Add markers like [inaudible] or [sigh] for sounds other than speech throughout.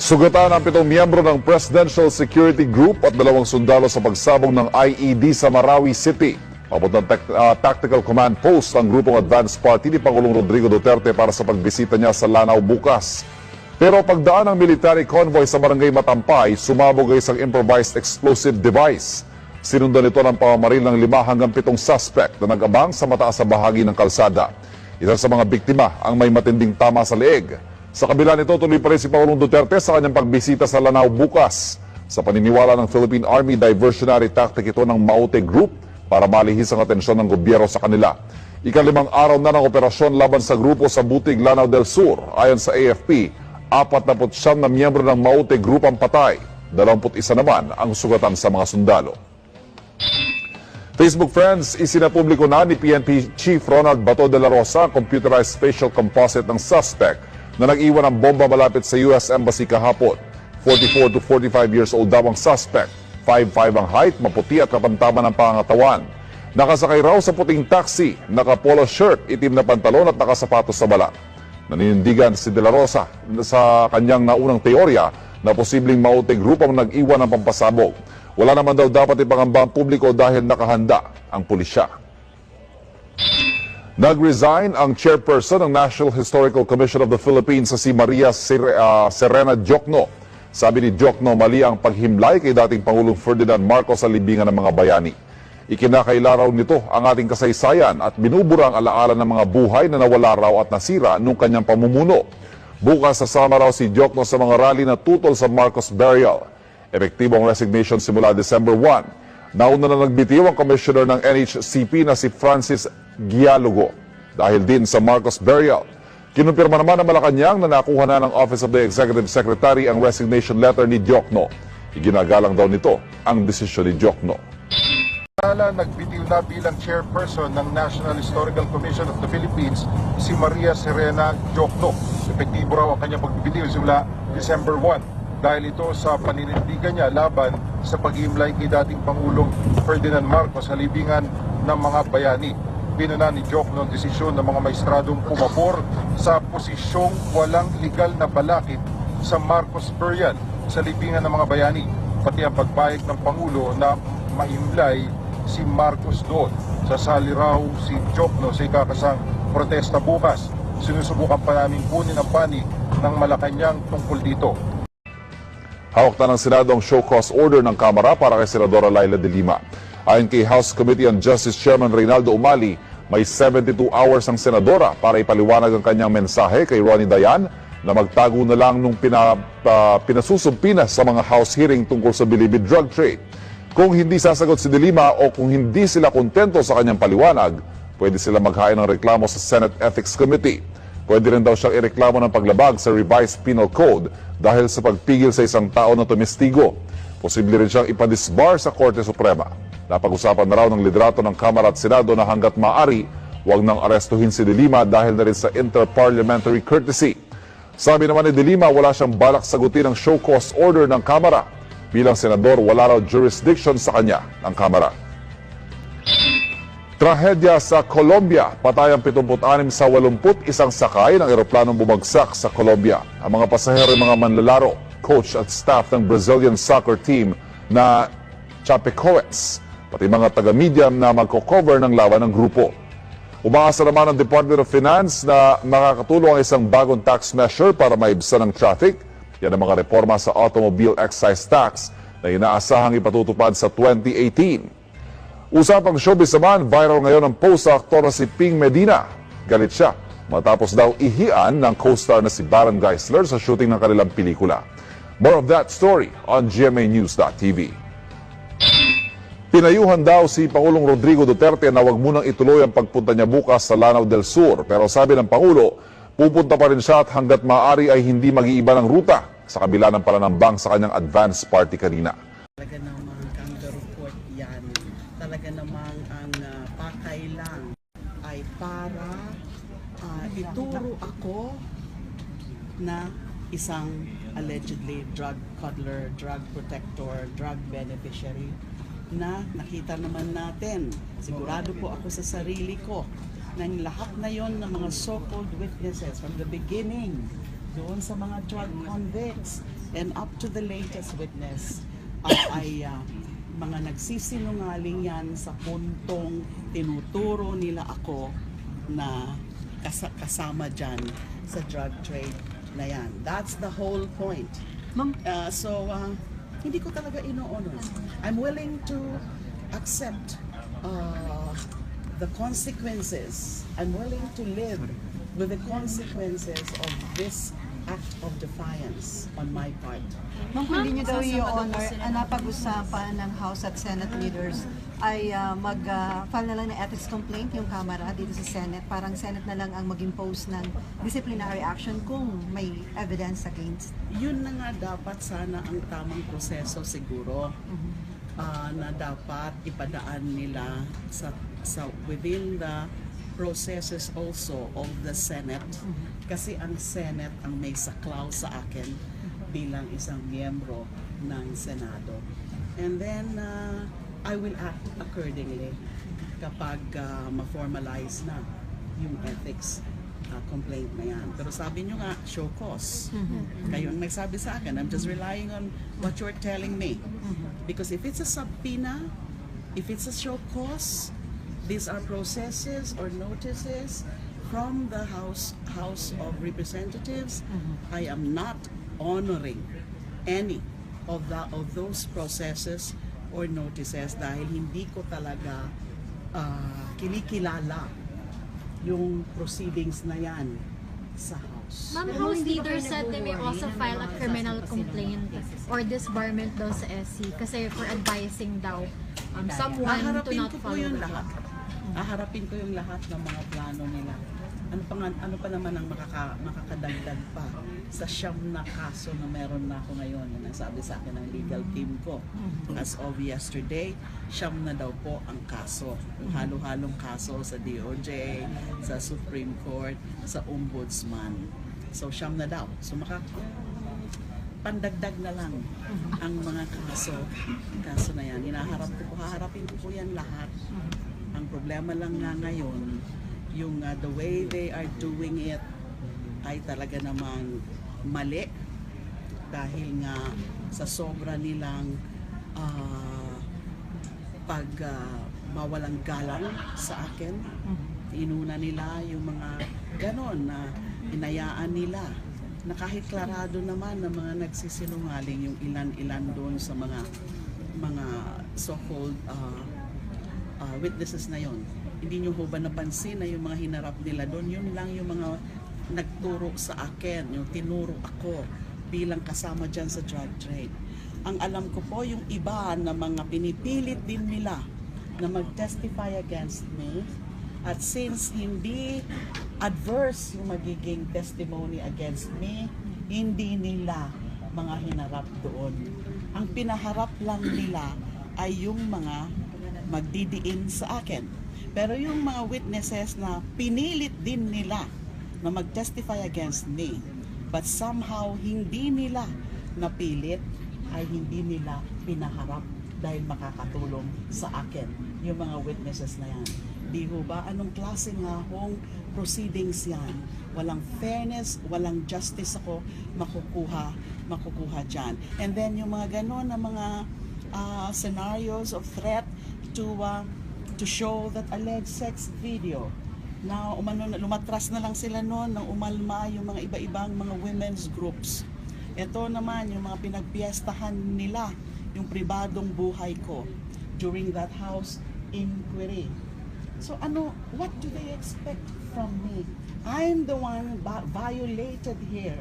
Sugatan ang pitong miyembro ng Presidential Security Group at dalawang sundalo sa pagsabog ng IED sa Marawi City. Papuntang tec- ah, Tactical Command Post ang grupong advance party ni Pangulong Rodrigo Duterte para sa pagbisita niya sa Lanao bukas. Pero pagdaan ng military convoy sa barangay Matampay, sumabog ang isang improvised explosive device. Sinundan ito ng pamamaril ng lima hanggang pitong suspect na nag-abang sa mataas na bahagi ng kalsada. Isa sa mga biktima ang may matinding tama sa leeg. Sa kabila nito, tuloy pa rin si Pangulong Duterte sa kanyang pagbisita sa Lanao bukas. Sa paniniwala ng Philippine Army, diversionary tactic ito ng Maute Group para malihis ang atensyon ng gobyerno sa kanila. Ikalimang araw na ng operasyon laban sa grupo sa Butig, Lanao del Sur. Ayon sa AFP, 49 na miyembro ng Maute Group ang patay. 21 naman ang sugatan sa mga sundalo. Facebook friends, isinapubliko na ni PNP Chief Ronald Bato de la Rosa ang computerized facial composite ng suspect na nag-iwan ng bomba malapit sa US Embassy kahapon. 44 to 45 years old daw ang suspect. 5'5 ang height, maputi at kapantaman ng pangangatawan. Nakasakay raw sa puting taxi, naka-polo shirt, itim na pantalon at nakasapatos sa balat. Naninindigan si De La Rosa sa kanyang naunang teorya na posibleng maute grupo ang nag-iwan ng pampasabog. Wala naman daw dapat ipangamba ang publiko dahil nakahanda ang pulisya. Nag-resign ang chairperson ng National Historical Commission of the Philippines sa si Maria ah, Serena Jokno. Sabi ni Jokno, mali ang paghimlay kay dating Pangulong Ferdinand Marcos sa libingan ng mga bayani. Ikinakaila raw nito ang ating kasaysayan at binubura ang alaala ng mga buhay na nawala raw at nasira nung kanyang pamumuno. Bukas sasama raw si Jokno sa mga rally na tutol sa Marcos burial. Epektibo ang resignation simula December 1. Nauna na nagbitiw ang commissioner ng NHCP na si Francis Gialogo dahil din sa Marcos burial. Kinumpirma naman ng Malacanang na nakuha na ng Office of the Executive Secretary ang resignation letter ni Jokno. Iginagalang daw nito ang desisyon ni Jokno. Samantala, nagbitiw na bilang chairperson ng National Historical Commission of the Philippines si Maria Serena Jokno. Epektibo raw ang kanyang pagbibitiw simula December 1 dahil ito sa paninindigan niya laban sa pag-iimlay kay dating Pangulong Ferdinand Marcos sa libingan ng mga bayani. Pinuna ni Jokno ang desisyon ng mga maestradong pumapor sa posisyong walang legal na balakid sa Marcos burial sa libingan ng mga bayani pati ang pagpayag ng Pangulo na maimlay si Marcos doon. Sasali raw si Jokno sa ikakasang protesta bukas. Sinusubukan pa namin kunin ang panig ng Malacanang tungkol dito. Hawak na ng Senado ang show cause order ng Kamara para kay Senadora Laila de Lima. Ayon kay House Committee on Justice Chairman Reynaldo Umali, may 72 hours ang Senadora para ipaliwanag ang kanyang mensahe kay Ronnie Dayan na magtago na lang nung pina, uh, pinasusumpinas sa mga House hearing tungkol sa bilibid drug trade. Kung hindi sasagot si De Lima o kung hindi sila kontento sa kanyang paliwanag, pwede sila maghain ng reklamo sa Senate Ethics Committee. Pwede rin daw siyang ireklamo ng paglabag sa revised penal code dahil sa pagpigil sa isang tao na tumistigo. Posible rin siyang ipadisbar sa Korte Suprema. Napag-usapan na raw ng liderato ng Kamara at Senado na hanggat maaari, huwag nang arestuhin si De Lima dahil na rin sa interparliamentary courtesy. Sabi naman ni De Lima, wala siyang balak sagutin ang show cause order ng Kamara. Bilang senador, wala raw jurisdiction sa kanya ng Kamara. Trahedya sa Colombia. Patay ang 76 sa 81 sakay ng eroplanong bumagsak sa Colombia. Ang mga pasahero ay mga manlalaro, coach at staff ng Brazilian soccer team na Chapecoense, pati mga taga-media na magko-cover ng laban ng grupo. Umaasa naman ang Department of Finance na makakatulong ang isang bagong tax measure para maibsan ang traffic. Yan ang mga reforma sa automobile excise tax na inaasahang ipatutupad sa 2018. Usapang showbiz naman, viral ngayon ang post sa aktor na si Ping Medina. Galit siya matapos daw ihian ng co-star na si Baron Geisler sa shooting ng kanilang pelikula. More of that story on GMANews.tv. Pinayuhan daw si Pangulong Rodrigo Duterte na wag munang ituloy ang pagpunta niya bukas sa Lanao del Sur. Pero sabi ng Pangulo, pupunta pa rin siya at hanggat maaari ay hindi mag-iiba ng ruta sa kabila ng pananambang sa kanyang advance party kanina. Talaga namang kangaroo court yan. Talaga namang ang ah, pakailang ay para ah, ituro ako na isang allegedly drug peddler, drug protector, drug beneficiary na nakita naman natin. Sigurado po ako sa sarili ko na yung lahat na yon ng mga so-called witnesses from the beginning doon sa mga drug convicts And up to the latest witness, ay, [coughs] ay ah, mga nagsisinungaling yan sa puntong tinuturo nila ako na kas- kasama dyan sa drug trade na yan. That's the whole point. Uh, so, uh, hindi ko talaga ino-honor. I'm willing to accept uh, the consequences. I'm willing to live with the consequences of this act of defiance on my part. ma'am, hindi niyo daw i-honor, ang napag-usapan ng House at Senate leaders ay ah, mag-file na lang ng ethics complaint yung Kamara dito sa Senate. Parang Senate na lang ang mag-impose ng disciplinary action kung may evidence against. Yun na nga dapat sana ang tamang proseso siguro ah, na dapat ipadaan nila sa, sa within the processes also of the Senate kasi ang Senate ang may saklaw sa akin bilang isang miyembro ng Senado. And then ah, I will act accordingly kapag ah, ma-formalize na yung ethics ah, complaint na yan. Pero sabi nyo nga, show cause. Kayo ang nagsabi sa akin. I'm just relying on what you're telling me. Because if it's a subpoena, if it's a show cause, these are processes or notices from the House House of Representatives. I am not honoring any of the of those processes or notices dahil hindi ko talaga ah, kinikilala yung proceedings na yan sa House. Ma'am, House leader said they may also file a criminal complaint or disbarment daw sa SC kasi for advising daw um, someone to Haharapin not ko po follow yung the lahat. law. Haharapin ko yung lahat ng mga plano nila. Ano pa, ano pa naman ang makaka, makakadagdag pa sa siyam na kaso na meron na ako ngayon na nasabi sa akin ng legal team ko. As of yesterday, siyam na daw po ang kaso. Halo-halong kaso sa DOJ, sa Supreme Court, sa Ombudsman. So siyam na daw. So maka, pandagdag na lang ang mga kaso kaso na yan. Hinaharap ko haharapin ko po yan lahat. Ang problema lang nga ngayon, yung uh, the way they are doing it ay talaga namang mali dahil nga sa sobra nilang ah, pag ah, mawalang galang sa akin inuna nila yung mga ganon na inayaan nila na kahit klarado naman na mga nagsisinungaling yung ilan-ilan doon sa mga mga so-called ah, ah, witnesses na yon. Hindi nyo ho ba napansin na yung mga hinarap nila doon, yun lang yung mga nagturo sa akin, yung tinuro ako bilang kasama dyan sa drug trade. Ang alam ko po, yung iba na mga pinipilit din nila na mag-testify against me at since hindi adverse yung magiging testimony against me, hindi nila mga hinarap doon. Ang pinaharap lang nila ay yung mga magdidiin sa akin. Pero yung mga witnesses na pinilit din nila na mag-testify against me, but somehow hindi nila napilit, ay hindi nila pinaharap dahil makakatulong sa akin yung mga witnesses na yan. Di ho ba? Anong klase nga hong proceedings yan? Walang fairness, walang justice ako makukuha, makukuha dyan. And then yung mga ganon na mga ah, scenarios of threat to ah, to show that alleged sex video na umano lumatras na lang sila noon nang umalma yung mga iba-ibang mga women's groups. Ito naman yung mga pinagpiestahan nila yung pribadong buhay ko during that house inquiry. So ano, what do they expect from me? I'm the one violated here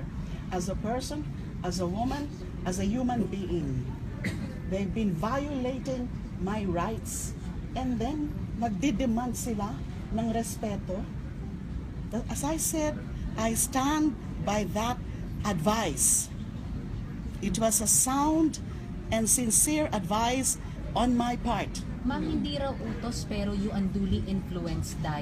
as a person, as a woman, as a human being. They've been violating my rights. And then, nagdidemand sila ng respeto. As I said, I stand by that advice. It was a sound and sincere advice on my part. Ma'am, hindi raw utos pero you unduly influenced daw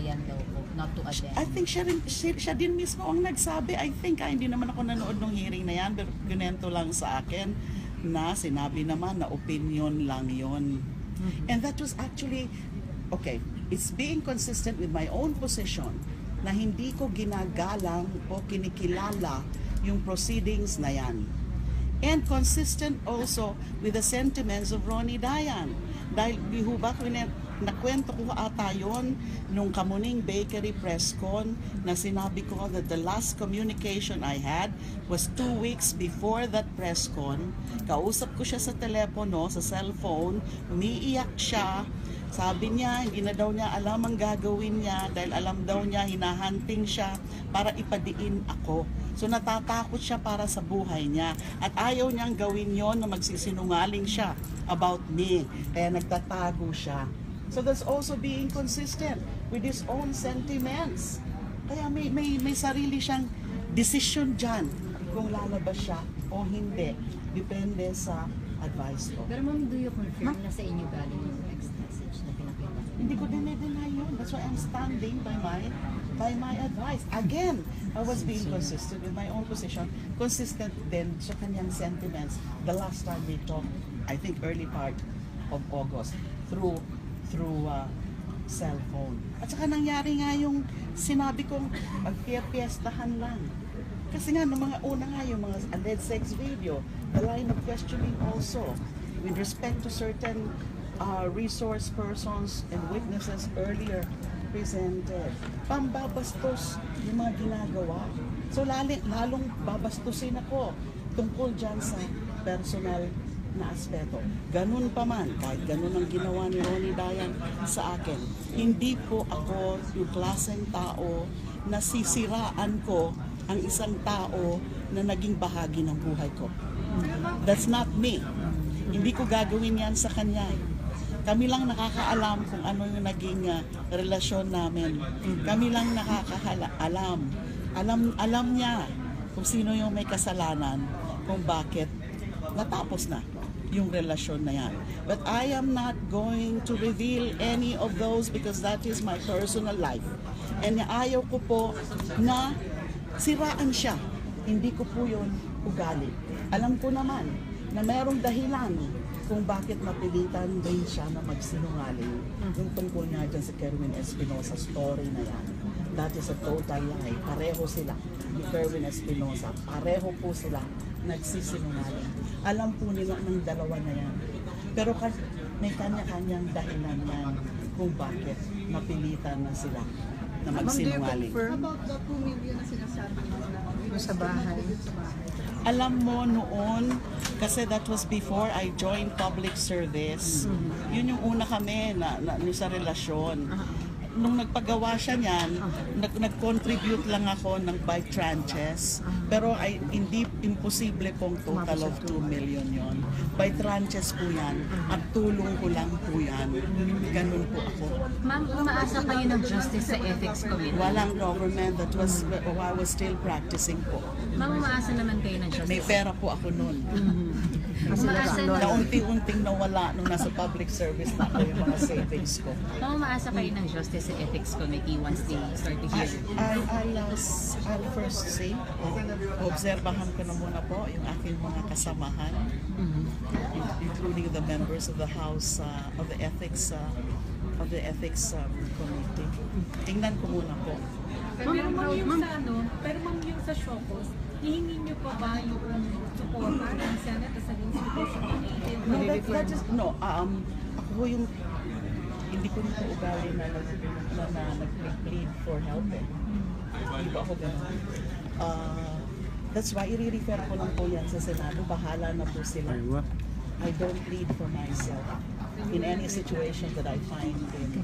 po not to attend. I think siya, rin, siya, siya din mismo ang nagsabi. I think, ah, hindi naman ako nanood ng hearing na yan, pero kinento lang sa akin na sinabi naman na opinion lang yon. And that was actually, okay, it's being consistent with my own position na hindi ko ginagalang o kinikilala yung proceedings na yan. and consistent also with the sentiments of Ronnie Dayan. Dahil di ho ba nakwento ko ata yon nung Kamuning Bakery press con na sinabi ko that the last communication I had was two weeks before that press con. Kausap ko siya sa telepono, sa cellphone, umiiyak siya, sabi niya, hindi na daw niya alam ang gagawin niya dahil alam daw niya hinahunting siya para ipadiin ako. So natatakot siya para sa buhay niya at ayaw niyang gawin yon na magsisinungaling siya about me. Kaya nagtatago siya. So that's also being consistent with his own sentiments. Kaya may, may, may sarili siyang decision dyan kung lalabas siya o hindi. Depende sa advice ko. Pero ma'am, do you confirm na sa inyo galing yung text message na pinakita? Hindi ko dinedeny yun. That's why I'm standing by my by my advice. Again, I was being consistent with my own position, consistent din sa kanyang sentiments. The last time we talked, I think early part of August, through through uh, cell phone. At saka nangyari nga yung sinabi kong magpiyapiestahan lang. Kasi nga, nung mga una nga yung mga alleged sex video, the line of questioning also, with respect to certain uh, resource persons and witnesses earlier presented. Pambabastos yung mga ginagawa. So lali, lalong babastusin ako tungkol dyan sa personal na aspeto. Ganun pa man, kahit ganun ang ginawa ni Ronnie Dayan sa akin, hindi po ako yung klaseng tao na sisiraan ko ang isang tao na naging bahagi ng buhay ko. That's not me. Hindi ko gagawin yan sa kanya. Kami lang nakakaalam kung ano yung naging ah, relasyon namin. Kami lang nakakaalam. Alam, alam niya kung sino yung may kasalanan, kung bakit natapos na yung relasyon na yan. But I am not going to reveal any of those because that is my personal life. And ayaw ko po na siraan siya. Hindi ko po yun ugali. Alam ko naman na merong dahilan kung bakit napilitan din siya na magsinungaling yung tungkol nga dyan sa Kerwin Espinosa story na yan. That is a total lie. Pareho sila ni Kerwin Espinosa. Pareho po sila nagsisinungaling. Alam po nila ng dalawa na yan. Pero kas- may kanya-kanyang dahilan yan kung bakit napilitan na sila na magsinungaling. About the 2 million na sinasabi mo na sa bahay. alam mo noon, kasi that was before I joined public service. Yun yung una kami na, na, na sa relasyon. Nung nagpagawa siya niyan, nag, nag-contribute lang ako ng by tranches. Pero ay, hindi imposible pong total of 2 million yon. By tranches po yan. At tulong ko lang po yan. Ganun po ako. Ma'am, umaasa kayo ng justice sa ethics committee? Walang government. That was, I was still practicing po. Ma'am, umaasa naman kayo ng May justice? pera po ako noon. Umaasa, na unti-unting nawala nung nasa public service na ako yung mga savings ko. ma'am, umaasa kayo ng justice sa ethics committee once they start to hear? I, I'll, I'll first say, obserbahan ko na muna po yung aking mga kasamahan, in- including the members of the House, uh, of the Ethics, uh, of the Ethics um, Committee. Tingnan ko muna po. Pero ma'am, yung sa ano, pero ma'am yung sa Shokos, hihingi niyo pa ba yung suporta ng Senate sa? No, that, that is, no, um, ako yung, hindi ko nito ugali na, nag, na, na nag-plead for help eh. Hindi ba ako ganun? Uh, that's why, i-refer ko lang po yan sa Senado, bahala na po sila. I don't plead for myself in any situation that I find in.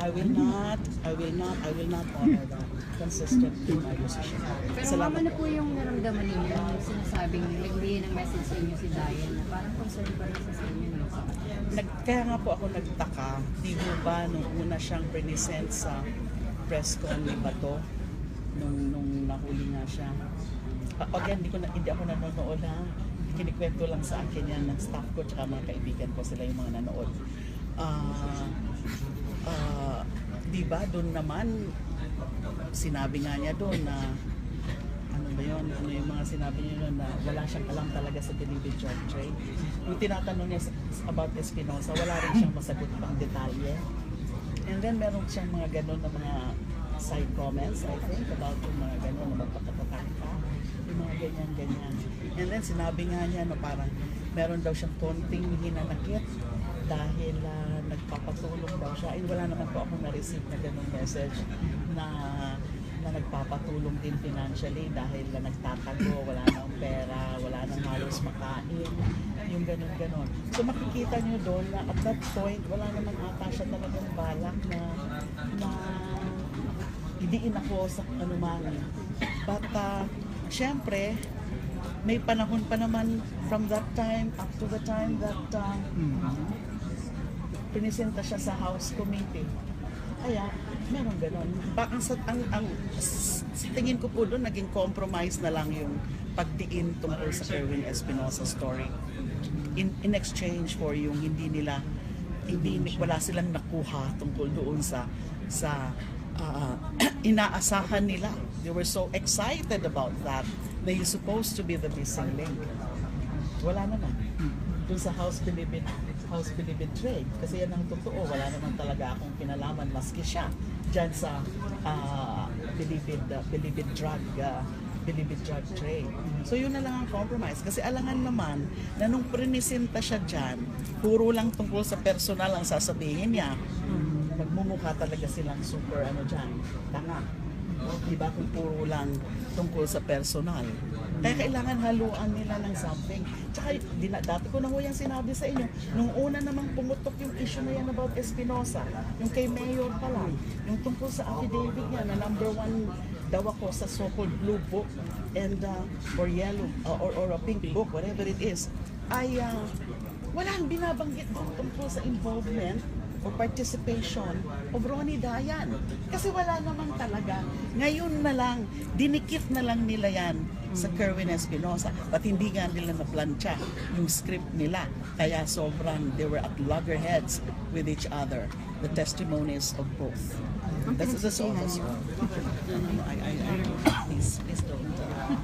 I will not, I will not, I will not honor that. Consistent with my position. Pero Salamat ano po. po yung naramdaman ninyo yung sinasabing nagbigay ng message sa inyo si Diane na parang concern pa rin sa inyo? Nag, kaya nga po ako nagtaka, di mo ba nung una siyang present sa press con ni Bato, nung, nung nahuli nga siya. Ah, Again, hindi, ko na, hindi ako nanonood ha. Kinikwento lang sa akin yan ng staff ko tsaka mga kaibigan ko, sila yung mga nanood. Ah, ah, di ba, doon naman, sinabi nga niya doon na ano ba yun, ano yung mga sinabi niya doon na wala siyang alam talaga sa job trade. Yung tinatanong niya about Espinosa, wala rin siyang masagot pang detalye. And then meron siyang mga ganun na mga side comments, I think, about yung mga ganun na magpapatatak mga ganyan-ganyan. And then sinabi nga niya na parang meron daw siyang konting hinanakit dahil ah, nagpapatulong daw siya. Eh, wala naman po akong na-receive na ganung message na na nagpapatulong din financially dahil na nagtatago, wala nang pera, wala nang halos makain, yung ganun-ganon. So makikita niyo doon na at that point, wala naman ata siya talagang balak na na idiin ako sa anuman. But uh, syempre, may panahon pa naman from that time up to the time that uh, pinisenta siya sa House Committee. Kaya, meron ganon. Ba, ang, sa- ang, ang, sa tingin ko po doon, naging compromise na lang yung pagdiin tungkol sa Kerwin Espinosa story. In, in exchange for yung hindi nila, hindi, wala silang nakuha tungkol doon sa, sa ah, [clears throat] inaasahan nila. They were so excited about that. They supposed to be the missing link. Wala naman. Doon sa House Bilibid, House Bilibid Trade. Kasi yan ang totoo. Wala naman talaga akong kinalaman maski siya dyan sa ah, Bilibid, uh, Bilibid Drug uh, Bilibid Drug Trade. So yun na lang ang compromise. Kasi alangan naman na nung prinisenta siya dyan, puro lang tungkol sa personal ang sasabihin niya. Magmumukha talaga silang super ano dyan, tanga. Di ba kung puro lang tungkol sa personal. Kaya kailangan haluan nila ng something. Tsaka di na, dati ko na ho yung sinabi sa inyo, nung una namang pumutok yung issue na yan about Espinosa, yung kay Mayor pa lang, yung tungkol sa affidavit niya na number one daw ako sa so-called blue book and uh, or yellow uh, or, or a pink book, whatever it is, ay uh, walang binabanggit doon tungkol sa involvement or participation of Ronnie Dayan. Kasi wala naman talaga. Ngayon na lang, dinikit na lang nila yan sa Kerwin Espinosa. At hindi nga nila na-plancha yung script nila. Kaya sobrang, they were at loggerheads with each other. The testimonies of both. That's, that's all. That's all. I, I, I, please, please don't. Uh,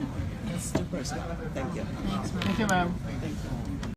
that's too personal. Thank you. Thank you, ma'am. Thank you.